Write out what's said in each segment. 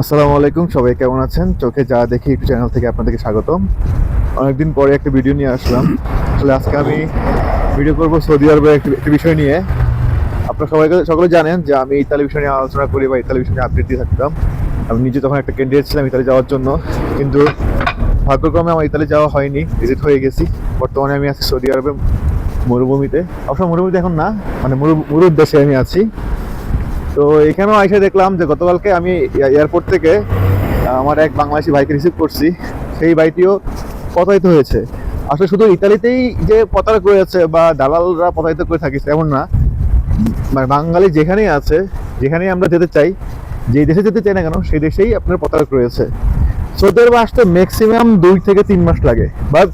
আসসালামু আলাইকুম, সবাই কেমন আছেন? চোখে যা দেখি একটু চ্যানেল থেকে আপনাদেরকে স্বাগতম। অনেকদিন পরে একটা ভিডিও নিয়ে আসলাম। আসলে আজকে আমি ভিডিও করব সৌদি আরবের একটি বিষয় নিয়ে। আপনারা সবাই সকলে জানেন যে আমি ইতালি বিষয় নিয়ে আলোচনা করি বা ইতালি বিষয় নিয়ে আপডেট দিয়ে থাকতাম। আমি নিজে তখন একটা ক্যান্ডিডেট ছিলাম ইতালি যাওয়ার জন্য। কিন্তু ভাগ্যক্রমে আমার ইতালি যাওয়া হয়নি ভিজিট হয়ে গেছি। বর্তমানে আমি আছি সৌদি আরবে মরুভূমিতে। অবশ্য মরুভূমিতে এখন না মানে মরু, মরুর দেশে আমি আছি। তো এখানেও এসে দেখলাম যে গতকালকে আমি এয়ারপোর্ট থেকে আমার এক বাংলাদেশি ভাইকে রিসিভ করছি। সেই ভাইটিও প্রতারিত হয়েছে। আসলে শুধু ইতালিতেই যে প্রতারক রয়েছে বা দালালরা প্রতারিত করে থাকিস এমন না। মানে বাঙালি যেখানেই আছে, যেখানেই আমরা যেতে চাই, যে দেশে যেতে চাই না কেন, সেই দেশেই আপনার প্রতারক রয়েছে। সৌদি আরবে আসতে ম্যাক্সিমাম দুই থেকে তিন মাস লাগে। বাট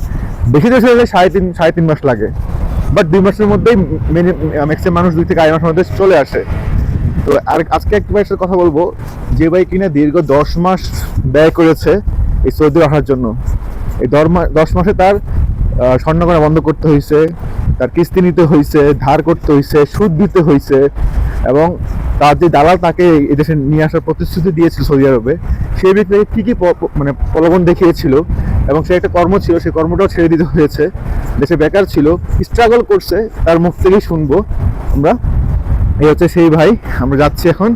বেশি দেশে হলে সাড়ে তিন সাড়ে তিন মাস লাগে। বাট দুই মাসের মধ্যেই ম্যাক্সিমাম মানুষ দুই থেকে আড়াই মাসের মধ্যে চলে আসে। তো আর আজকে একটা ভাইয়ের সাথে কথা বলব। যে ভাই কিনা দীর্ঘ দশ মাস ব্যয় করেছে এই সৌদি আসার জন্য। এই দশ মাস তার আহ, স্বর্ণ করা বন্ধ করতে হয়েছে তার কিস্তি নিতে হয়েছে ধার করতে হয়েছে সুদ দিতে হয়েছে এবং তার যে দালাল তাকে এদেশে নিয়ে আসার প্রতিশ্রুতি দিয়েছিল সৌদি আরবে সেই ব্যক্তিকে কী কী মানে প্রলোভন দেখিয়েছিল এবং সে একটা কর্ম ছিল সেই কর্মটাও ছেড়ে দিতে হয়েছে। দেশে বেকার ছিল স্ট্রাগল করছে তার মুখ থেকেই শুনব আমরা। এই হচ্ছে সেই ভাই আমরা যাচ্ছি এখন।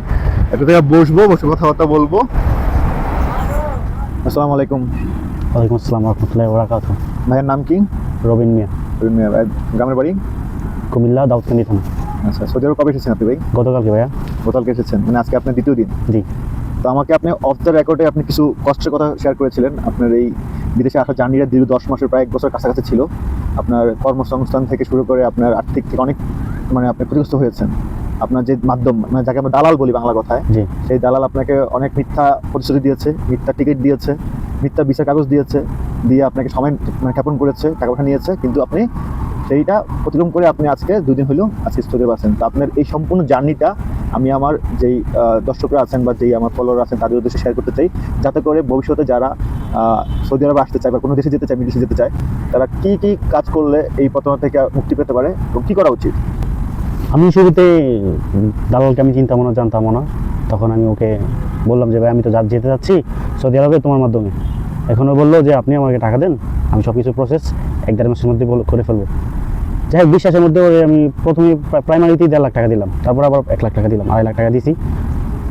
একটা জায়গায় বসবো বসে কথাবার্তা বলব। আসসালামু আলাইকুম। ওয়ালাইকুম আসসালাম রহমতুল্লাহ বরাকাত ভাইয়ের নাম কি? রবিন মিয়া। রবীন্দ্র মিয়া ভাই গ্রামের বাড়ি? কুমিল্লা দাউদকান্দি থানা। আচ্ছা সৌদি আরব কবে এসেছেন আপনি ভাই? গতকালকে ভাইয়া। গতকালকে এসেছেন মানে আজকে আপনার দ্বিতীয় দিন। জি। তো আমাকে আপনি অফ দ্য রেকর্ডে আপনি কিছু কষ্টের কথা শেয়ার করেছিলেন। আপনার এই বিদেশে আসা জার্নিটা দীর্ঘ দশ মাসের প্রায় এক বছর কাছাকাছি ছিল। আপনার কর্মসংস্থান থেকে শুরু করে আপনার আর্থিক থেকে অনেক মানে আপনি ক্ষতিগ্রস্ত হয়েছেন। আপনার যে মাধ্যম মানে যাকে আমরা দালাল বলি বাংলা কথায় সেই দালাল আপনাকে অনেক মিথ্যা প্রতিশ্রুতি দিয়েছে মিথ্যা টিকিট দিয়েছে মিথ্যা বিচার কাগজ দিয়েছে দিয়ে আপনাকে সময় মানে করেছে টাকা পয়সা নিয়েছে কিন্তু আপনি সেইটা অতিক্রম করে আপনি আজকে দুদিন হলো আজকে স্থির আছেন। তো আপনার এই সম্পূর্ণ জার্নিটা আমি আমার যেই দর্শকরা আছেন বা যেই আমার ফলোয়ার আছেন তাদের উদ্দেশ্যে শেয়ার করতে চাই যাতে করে ভবিষ্যতে যারা সৌদি আরবে আসতে চায় বা কোনো দেশে যেতে চায় বিদেশে যেতে চায় তারা কি কি কাজ করলে এই প্রতারণা থেকে মুক্তি পেতে পারে এবং কি করা উচিত? আমি শুরুতে দালালকে আমি চিন্তা মনে জানতাম না। তখন আমি ওকে বললাম যে, ভাই, আমি তো যেতে যাচ্ছি সৌদি আরবে তোমার মাধ্যমে। এখনও বলল যে, আপনি আমাকে টাকা দেন, আমি সব কিছু প্রসেস এক দেড় মাসের মধ্যে করে ফেলব। যাই হোক বিশ্বাসের মধ্যে আমি প্রথমে প্রাইমারিতেই দেড় লাখ টাকা দিলাম। তারপর আবার এক লাখ টাকা দিলাম, আড়াই লাখ টাকা দিছি।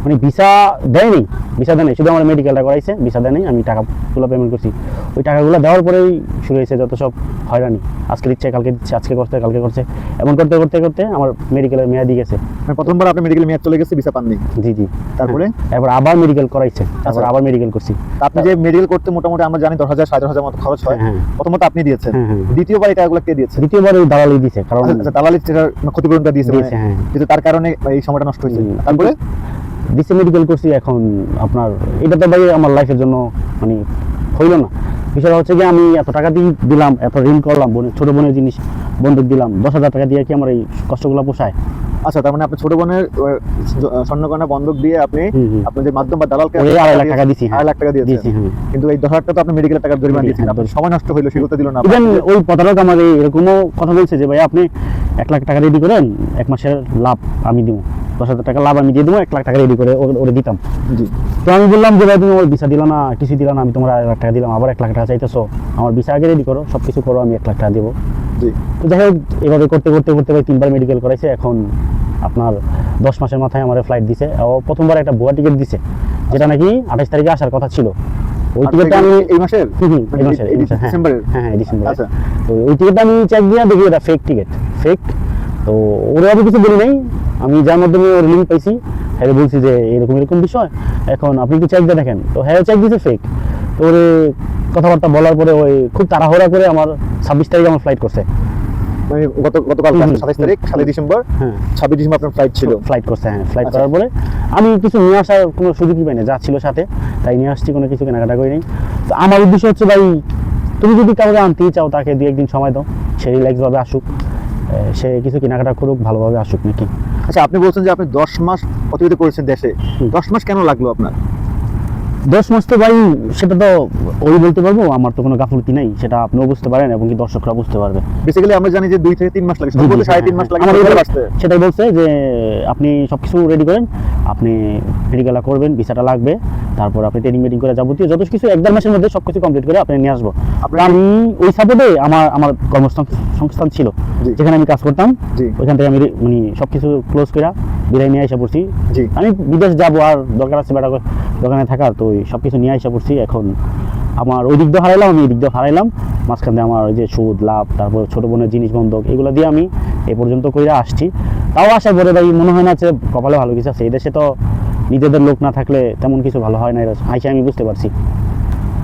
মানে ভিসা দেয়নি ভিসা দেয়নি শুধু আমার মেডিকেলটা করাইছে ভিসা দেয়নি আমি টাকাগুলো পেমেন্ট করছি। ওই টাকাগুলো দেওয়ার পরেই শুরু হয়েছে যত সব হয়রানি। আজকে দিচ্ছে কালকে দিচ্ছে আজকে করতে কালকে করছে। এমন করতে করতে করতে আমার মেডিকেলের মেয়াদি গেছে। মানে প্রথমবার আপনি মেডিকেল মেয়াদ চলে গেছে ভিসা পাননি? জি জি। তারপরে? হ্যাঁ, এরপর আবার মেডিকেল করাইছে তারপর আচ্ছা। আবার মেডিকেল করছি। আপনি যে মেডিকেল করতে মোটামুটি আমরা জানি দশ হাজার সাড়ে হাজার মতো খরচ হয়। হ্যাঁ প্রথমত আপনি দিয়েছেন। হ্যাঁ হ্যাঁ। দ্বিতীয়বার এই টাকাগুলো কে দিয়েছে? দ্বিতীয়বার ওই দালালি দিছে কারণ আচ্ছা, দালালি যেটার ক্ষতিপূরণটা দিয়েছে মানে হ্যাঁ। কিন্তু তার কারণে এই সময়টা নষ্ট হয়েছে। তারপরে? দিছে মেডিকেল করছি এখন আপনার এটা তো ভাই আমার লাইফের জন্য মানে হইল না। বিষয়টা হচ্ছে কি আমি এত টাকা দিয়ে দিলাম এত ঋণ করলাম বোনের ছোট বোনের জিনিস বন্ধুক দিলাম দশ হাজার টাকা দিয়ে কি আমার এই কষ্টগুলো পোষায়? আচ্ছা তার মানে আপনি ছোট বোনের স্বর্ণকন্যা বন্ধক দিয়ে আপনি যে মাধ্যম বা দালালকে আড়াই লাখ টাকা দিছি, হ্যাঁ। আড়াই লাখ টাকা দিয়েছি হ্যাঁ। কিন্তু এই দশ হাজার টাকা তো আপনি মেডিকেল টাকা জরিমানা জি, দিয়েছেন হ্যাঁ, আপনার সময় নষ্ট হইল সেগুলো দিল না। ইভেন ওই প্রতারক আমার এরকমও কথা বলছে যে ভাই আপনি এক লাখ টাকা রেডি করেন এক মাসের লাভ আমি দিব। দশ হাজার টাকা লাভ আমি দিয়ে দেবো এক লাখ টাকা রেডি করে ওরে দিতাম। জি। তো আমি বললাম যে ভাই তুমি ওর ভিসা দিলা না কিছু দিলা না আমি তোমার এক লাখ টাকা দিলাম আবার এক লাখ টাকা চাইতেছো আমার ভিসা আগে রেডি করো সব কিছু করো আমি এক লাখ টাকা দেবো। জি। তো যাই হোক এভাবে করতে করতে করতে ভাই তিনবার মেডিকেল করাইছে এখন আপনার দশ মাসের মাথায় আমার ফ্লাইট দিছে। ও প্রথমবার একটা ভুয়া টিকিট দিছে যেটা নাকি আঠাশ তারিখে আসার কথা ছিল। ওই টিকিটটা আমি এই মাসের? হুম, হুম, এই মাসের, এই এই মাসের, হ্যাঁ। ডিসেম্বরের? হ্যাঁ হ্যাঁ ডিসেম্বর আচ্ছা। তো ওই টিকিটটা আমি চেক দিয়ে দেখি এটা ফেক টিকিট ফেক তো ওরা আমি কিছু বলি নাই। আমি যার মাধ্যমে ওর লিঙ্ক পাইছি হ্যাঁ বলছি যে এরকম এরকম বিষয়। এখন আপনি কি চেক দিয়ে দেখেন। তো হ্যাঁ চেক দিয়েছে ফেক তো ওরে কথাবার্তা বলার পরে ওই খুব তাড়াহুড়া করে আমার ছাব্বিশ তারিখে আমার ফ্লাইট করছে। মানে গত গতকাল হুম, তারিখ সাতই ডিসেম্বর। হ্যাঁ। ছাব্বিশ ডিসেম্বর আপনার ফ্লাইট ছিল। ফ্লাইট করছে হ্যাঁ ফ্লাইট আচ্ছা। করার পরে। আমি কিছু নিয়ে আসার কোনো সুযোগই পাই না যা ছিল সাথে তাই নিয়ে আসছি কোনো কিছু কেনাকাটা করি নাই তো আমার উদ্দেশ্য হচ্ছে ভাই তুমি যদি কাউকে আনতেই চাও তাকে দু একদিন সময় দাও। সে রিল্যাক্সভাবে আসুক। সে কিছু কেনাকাটা করুক ভালোভাবে আসুক নাকি? আচ্ছা আপনি বলছেন যে আপনি দশ মাস অতিবাহিত করেছেন দেশে। দশ মাস কেন লাগল আপনার? দশ মাস ভাই সেটা তো ওই বলতে পারব আমার তো কোনো গাফলতি নেই সেটা আপনিও বুঝতে পারেন এবং কি দর্শকরা বুঝতে পারবে। বেসিক্যালি আমরা জানি যে দুই থেকে তিন মাস লাগে জি, সাড়ে তিন হ্যাঁ, মাস লাগে আরব আসতে। সেটাই বলছে যে আপনি সব কিছু রেডি করেন আপনি মেডিকেলটা করবেন ভিসাটা লাগবে তারপর আপনি ট্রেনিং মিটিং করে যাবতীয় যত কিছু এক দেড় মাসের মধ্যে সব কিছু কমপ্লিট করে আপনি নিয়ে আসব। আমি ওই সাপোর্টে আমার আমার কর্মসংস্থান ছিল যেখানে আমি কাজ করতাম ওইখান থেকে আমি মানে সব কিছু ক্লোজ করে বিদায় নিয়ে এসে পড়ছি। আমি বিদেশ যাব আর দরকার আছে বেটা দোকানে থাকার তো সব কিছু নিয়ে এসে পড়ছি। এখন আমার ওই দিক দিয়ে হারাইলাম আমি এই দিক দিয়ে হারাইলাম। মাঝখান দিয়ে আমার ওই যে সুদ লাভ তারপর ছোটো বোনের জিনিস বন্ধক এগুলো দিয়ে আমি এ পর্যন্ত কইরা আসছি। তাও আসার পরে ভাই মনে হয় না যে কপালে ভালো কিছু আছে। এই দেশে তো নিজেদের লোক না থাকলে তেমন কিছু ভালো হয় না এটা আইসে আমি বুঝতে পারছি।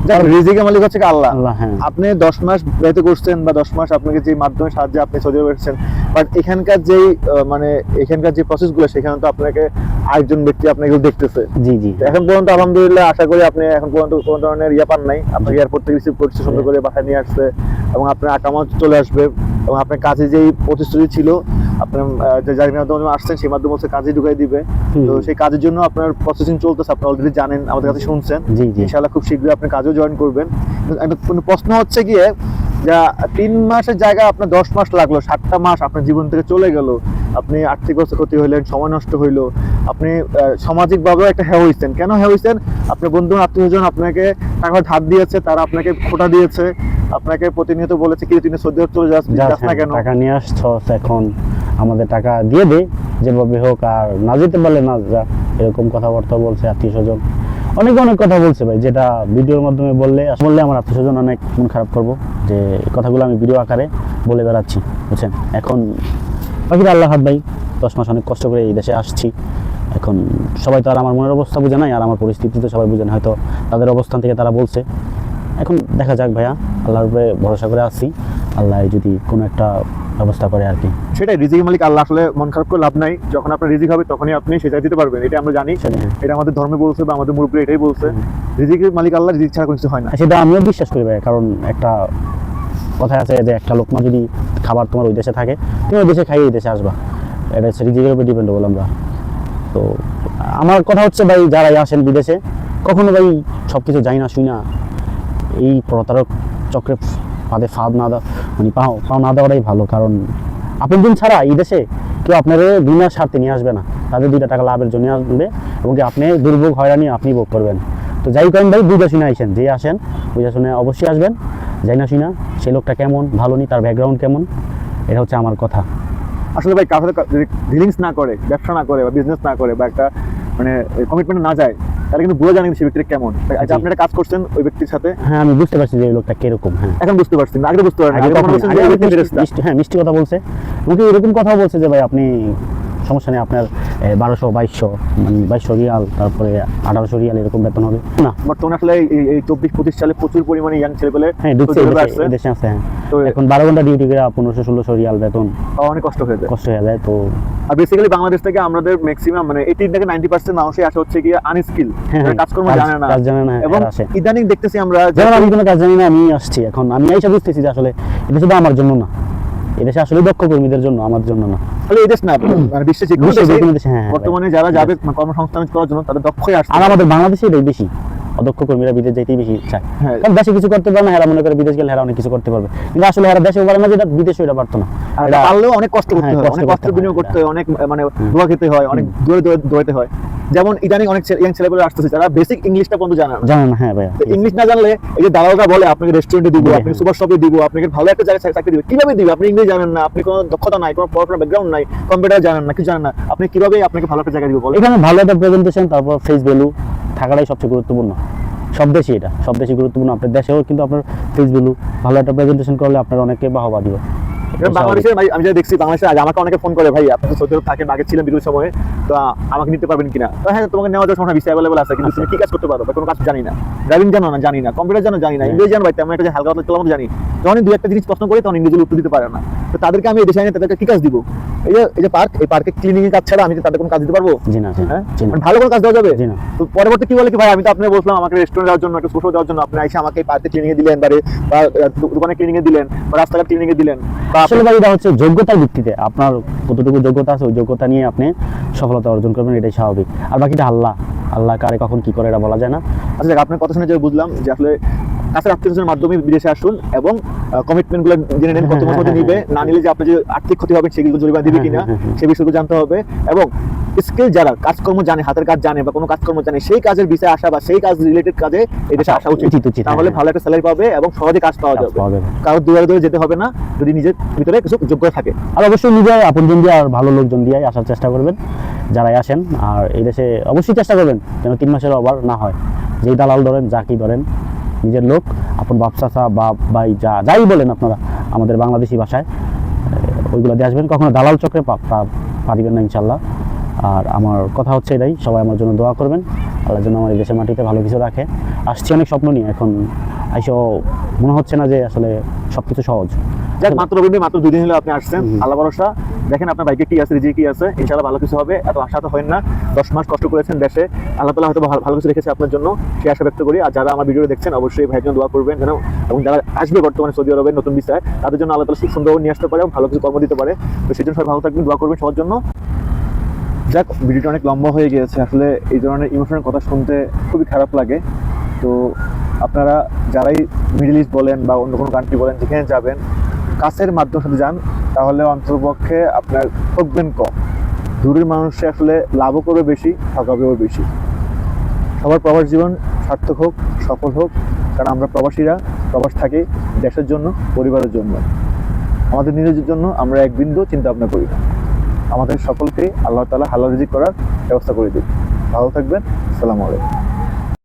যাক, রিজিকের মালিক হচ্ছে আল্লাহ? আল্লাহ হ্যাঁ। আপনি দশ মাস ব্যতীত করছেন বা দশ মাস আপনাকে যে মাধ্যমে সাহায্যে আপনি সৌদি আরবে এসেছেন বাট এখানকার যেই মানে এখানকার যে প্রসেসগুলো সেখানে তো আপনাকে আরেকজন ব্যক্তি আপনাকে দেখতেছে। জি জি। এখন পর্যন্ত আলহামদুলিল্লাহ আশা করি আপনি এখন পর্যন্ত কোনো ধরনের ইয়ে পান নাই। আপনাকে এয়ারপোর্ট থেকে রিসিভ করছে সুন্দর করে বাসায় নিয়ে আসছে এবং আপনার আকামাও চলে আসবে এবং আপনার কাজে যেই প্রতিশ্রুতি ছিল আপনার যে যার মাধ্যমে আসছেন সেই মাধ্যমে হচ্ছে কাজে ঢুকাই দিবে। তো সেই কাজের জন্য আপনার প্রসেসিং চলতেছে আপনি অলরেডি জানেন আমাদের কাছে শুনছেন। জি জি। ইনশাআল্লাহ খুব শীঘ্রই আপনি কাজেও জয়েন করবেন। একটা প্রশ্ন হচ্ছে গিয়ে যা তিন মাসের জায়গায় আপনার দশ মাস লাগল সাতটা মাস আপনার জীবন থেকে চলে গেল। আপনি আর্থিক অবস্থা ক্ষতি হইলেন সময় নষ্ট হইল। আপনি সামাজিক ভাবেও একটা হ্যাঁ হয়েছেন কেন হ্যাঁ হয়েছেন আপনার বন্ধু আত্মীয়জন আপনাকে টাকা ধার দিয়েছে তারা আপনাকে খোটা দিয়েছে। আপনাকে প্রতিনিয়ত বলেছে কি তুমি সৌদি আরব চলে যাস না কেন? টাকা নিয়ে আসছ এখন আমাদের টাকা দিয়ে দে যেভাবে হোক আর না যেতে পারলে না যা। এরকম কথাবার্তা বলছে আত্মীয় স্বজন। অনেক অনেক কথা বলছে ভাই যেটা ভিডিওর মাধ্যমে বললে বললে আমার আত্মীয় স্বজন অনেক মন খারাপ করব। যে কথাগুলো আমি ভিডিও আকারে বলে বেড়াচ্ছি বুঝছেন? এখন বাকিটা আল্লাহ হাত ভাই দশ মাস অনেক কষ্ট করে এই দেশে আসছি। এখন সবাই তো আর আমার মনের অবস্থা বুঝে নাই আর আমার পরিস্থিতি তো সবাই বুঝে না হয়তো তাদের অবস্থান থেকে তারা বলছে। এখন দেখা যাক ভাইয়া আল্লাহর উপরে ভরসা করে আসছি। আল্লাহ যদি কোনো একটা ব্যবস্থা করে আর কি। সেটাই রিজিক মালিক আল্লাহ আসলে মন খারাপ করে লাভ নাই। যখন আপনার রিজিক হবে তখনই আপনি সেটা দিতে পারবেন এটা আমরা জানি। এটা আমাদের ধর্মে বলছে বা আমাদের মুরব্বী এটাই বলছে। রিজিকের মালিক আল্লাহ রিজিক ছাড়া কোনো কিছু হয় না। সেটা আমিও বিশ্বাস করি ভাই কারণ একটা কথা আছে যে একটা লোকমা যদি খাবার তোমার ওই দেশে থাকে, তুমি ওই দেশে খাইয়ে এই দেশে আসবা। এটা হচ্ছে রিজিকের উপর ডিপেন্ডেবল আমরা। তো, আমার কথা হচ্ছে ভাই, যারাই আসেন বিদেশে, কখনো ভাই সব কিছু যাই না শুই না। এই প্রতারক চক্রে ফাঁদে ফাঁদ না দেওয়া মানে পাও পাও না দেওয়াটাই ভালো, কারণ আপনজন ছাড়া এই দেশে কেউ আপনার বিনা স্বার্থে নিয়ে আসবে না। তাদের দুইটা টাকা লাভের জন্য আসবে এবং কি আপনি দুর্ভোগ, হয়রানি আপনি ভোগ করবেন। তো যাই করেন ভাই বুঝে শুনে আসেন যে আসেন বুঝে শুনে অবশ্যই আসবেন। যাই না শুনা সেই লোকটা কেমন ভালো নি তার ব্যাকগ্রাউন্ড কেমন এটা হচ্ছে আমার কথা। আসলে ভাই কারোর সাথে যদি ডিলিংস না করে ব্যবসা না করে বা বিজনেস না করে বা একটা মানে কমিটমেন্ট না যায় তাহলে কিন্তু বোঝা জানেন সেই ব্যক্তিটা কেমন। আচ্ছা আপনি একটা কাজ করছেন ওই ব্যক্তির সাথে? হ্যাঁ আমি বুঝতে পারছি যে এই লোকটা কীরকম হ্যাঁ। এখন বুঝতে পারছি আগে বুঝতে পারেন আগে বলছেন যে ব্যক্তি মিষ্টি- হ্যাঁ মিষ্টি কথা বলছে। এমনকি এরকম কথা বলছে যে ভাই আপনি সমস্যা নেই আপনার বারোশো বাইশশো মানে বাইশশো রিয়াল তারপরে আঠারোশো রিয়াল এরকম বেতন হবে। না বর্তমানে আসলে এই- চব্বিশ পঁচিশ সালে প্রচুর পরিমাণে ইয়াং ছেলেপেলে হ্যাঁ ঢুকছে। এদেশে আছে হ্যাঁ। তো এখন বারো ঘণ্টা ডিউটি করে পনেরোশো ষোলোশো রিয়াল বেতন। অনেক কষ্ট হয়ে যায়। কষ্ট হয়ে যায় তো আর বেসিক্যালি বাংলাদেশ থেকে আমাদের ম্যাক্সিমাম মানে এইটি থেকে নাইনটি পার্সেন্ট মানুষই আসা হচ্ছে কি আনস্কিল হ্যাঁ, হ্যাঁ, কাজকর্ম জানে না। কাজ জানে না, এবং ইদানিং দেখতেছি আমরা যেমন আমি কোনো কাজ জানি না আমি আসছি এখন। আমি এইসব বুঝতেছি যে আসলে এটা শুধু আমার জন্য না। এদেশে আসলে দক্ষ কর্মীদের জন্য আমার জন্য না। আসলে এই দেশ না মানে বিশ্বে যে কোনো দেশে হ্যাঁ, হ্যাঁ, বর্তমানে যারা যাবে মানে কর্মসংস্থান করার জন্য তাদের দক্ষই আসছে আর আমাদের বাংলাদেশে এটাই বেশি। অদক্ষ কর্মীরা বিদেশ যেতেই বেশি চায়। হ্যাঁ। কারণ দেশে কিছু করতে পারে না হেরা মনে করে বিদেশ গেলে হেরা অনেক কিছু করতে পারবে। কিন্তু আসলে হেরা দেশেও পারে না যেটা বিদেশে এটা পারতো না। পারলেও অনেক কষ্ট করতে হ্যাঁ, হয় অনেক কষ্ট বিনিয়োগ হয়, করতে হয় অনেক মানে ধোয়া খেতে হয় অনেক দূরে দৌড়াতে হয়। যেমন ইদানিং অনেক ইয়াং ছেলেপেলে আসতেছে যারা বেসিক ইংলিশটা পর্যন্ত জানে না। জানেন না হ্যাঁ ভাইয়া। ইংলিশ না জানলে এই যে দালালরা বলে আপনাকে রেস্টুরেন্টে দিব আপনাকে হ্যাঁ। সুপার শপে দিব আপনাকে ভালো একটা জায়গায় চাকরি দিব। কীভাবে দিবে? আপনি ইংলিশ জানেন না আপনি কোনো দক্ষতা নাই কোনো পড়াশোনার ব্যাকগ্রাউন্ড নাই কম্পিউটার জানেন না কিছু জানেন না। আপনি কীভাবে আপনাকে ভালো একটা জায়গায় দিব বলেন। এখানে ভালো একটা প্রেজেন্টেশন তারপর ফেস ভ্যালু থাকাটাই সবচেয়ে গুরুত্বপূর্ণ। সব দেশই এটা সব দেশই গুরুত্বপূর্ণ। আপনার দেশেও কিন্তু আপনার ফেস ভ্যালু ভালো একটা প্রেজেন্টেশন করলে আপনার অনেকে বাহবা দিব। বাংলাদেশে ভাই আমি যা দেখছি বাংলাদেশে আজ আমাকে অনেকে ফোন করে ভাই আপনি তো সৌদি আরব থাকেন আগে ছিলেন বিরুদ্ধ সময়ে তো আমাকে নিতে পারবেন কিনা? তো হ্যাঁ তোমাকে নেওয়া যাওয়ার সময় বিষয় অ্যাভেলেবল আছে কিন্তু তুমি কি কাজ করতে পারো? বা কোনো কাজ জানি না। ড্রাইভিং জানো না? জানি না। কম্পিউটার জানো? জানি না। হ্যাঁ। ইংরেজি জানো? ভাই তেমন একটা যে হালকা চালানো জানি। যখন দুই একটা জিনিস প্রশ্ন করি তখন ইংরেজি উত্তর দিতে পারে না। তো তাদেরকে আমি এই দেশে আনি তাদেরকে কি কাজ দিব? এই যে এই যে পার্ক এই পার্কে ক্লিনিং এর কাজ ছাড়া আমি কি তাদের কোনো কাজ দিতে পারব? জি না হ্যাঁ? মানে ভালো কোনো কাজ দেওয়া যাবে? জি না। তো পরবর্তী কি বলে কি ভাই? আমি তো আপনাকে বললাম আমাকে রেস্টুরেন্ট দেওয়ার জন্য একটা সোশ্যাল দেওয়ার জন্য। আপনি এসে আমাকে পার্কে ক্লিনিং এ দিলেন বা বা দোকানে ক্লিনিং এ দিলেন বা রাস্তাঘাট ক্লিনিং এ দিলেন আসলে ভাই এটা হচ্ছে যোগ্যতার ভিত্তিতে। আপনার কতটুকু যোগ্যতা আছে ওই যোগ্যতা নিয়ে আপনি সফলতা অর্জন করবেন এটাই স্বাভাবিক। আর বাকিটা আল্লাহ আল্লাহ কারে কখন কি করে এটা বলা যায় না। আচ্ছা আপনার কথা শুনে যে বুঝলাম যে আসলে কাছের আত্মীয়স্বজনের মাধ্যমে বিদেশে আসুন এবং কমিটমেন্টগুলো জেনে নেন কত মাস মধ্যে নিবে। না নিলে যে যে আর্থিক ক্ষতি হবে সেগুলো জরিমানা দিবে হ্যাঁ, কিনা হ্যাঁ, হ্যাঁ। সে বিষয়গুলো জানতে হবে। এবং স্কিল যারা কাজকর্ম জানে হাতের কাজ জানে বা কোনো কাজকর্ম জানে সেই কাজের বিষয়ে আসা বা সেই কাজ রিলেটেড কাজে এই দেশে আসা উচিত। তাহলে হ্যাঁ, ভালো একটা স্যালারি পাবে এবং সহজে কাজ পাওয়া যাবে। কারোর দুয়ারে দুয়ারে যেতে হবে না যদি নিজের ভিতরে কিছু যোগ্যতা থাকে। আর অবশ্যই নিজের আপনজন দিয়ে আর ভালো লোকজন দিয়ে আসার চেষ্টা করবেন যারাই আসেন। আর এই দেশে অবশ্যই চেষ্টা করবেন যেন তিন মাসের অভার না হয়। যেই দালাল ধরেন যা কি ধরেন নিজের লোক আপন বাপ চাচা বাপ ভাই যা যাই বলেন আপনারা আমাদের বাংলাদেশি ভাষায় ওইগুলো দিয়ে আসবেন। কখনো দালাল চক্রে পা- পা- পারিবেন না ইনশাল্লাহ আর আমার কথা হচ্ছে এটাই সবাই আমার জন্য দোয়া করবেন। আল্লাহ যেন আমার এই দেশের মাটিতে ভালো কিছু রাখে। আসছি অনেক স্বপ্ন নিয়ে এখন আইসো মনে হচ্ছে না যে আসলে সব কিছু সহজ। যাক মাত্র মাত্র দুদিন হলে আপনি আসছেন। আল্লাহ ভরসা। দেখেন আপনার বাইকে কি আছে রিজি কি আছে, ইনশাআল্লাহ ভালো কিছু হবে। এত আশা তো হয় না, দশ মাস কষ্ট করেছেন দেশে। আল্লাহ তালা হয়তো ভালো- কিছু রেখেছে আপনার জন্য, সে আশা ব্যক্ত করি। আর যারা আমার ভিডিও দেখছেন, অবশ্যই ভাইয়ের জন্য দোয়া করবেন যেন এবং যারা আসবে বর্তমানে সৌদি আরবের নতুন বিষয়, তাদের জন্য আল্লাহ তালা সুন্দর নিয়ে আসতে পারে এবং ভালো কিছু কর্ম দিতে পারে। তো সেই জন্য সবাই ভালো থাকবেন, দোয়া করবেন সবার জন্য। যাক, ভিডিওটা অনেক লম্বা হয়ে গিয়েছে। আসলে এই ধরনের ইমোশনাল কথা শুনতে খুবই খারাপ লাগে। তো আপনারা যারাই মিডল ইস্ট বলেন বা অন্য কোনো কান্ট্রি বলেন, যেখানে যাবেন, কাছের মাধ্যমের সাথে যান। তাহলে অন্ততপক্ষে আপনার ঠকবেন কম। দূরের মানুষে আসলে লাভও করবে বেশি, ঠকাবেও বেশি। সবার প্রবাস জীবন সার্থক হোক, সফল হোক, কারণ আমরা প্রবাসীরা, প্রবাস থাকি দেশের জন্য, পরিবারের জন্য। আমাদের নিজেদের জন্য আমরা এক বিন্দু চিন্তা ভাবনা করি না। আমাদের সকলকে আল্লাহ তালা হালাল রিজিক করার ব্যবস্থা করে দিন ভালো থাকবেন, আসসালামু আলাইকুম।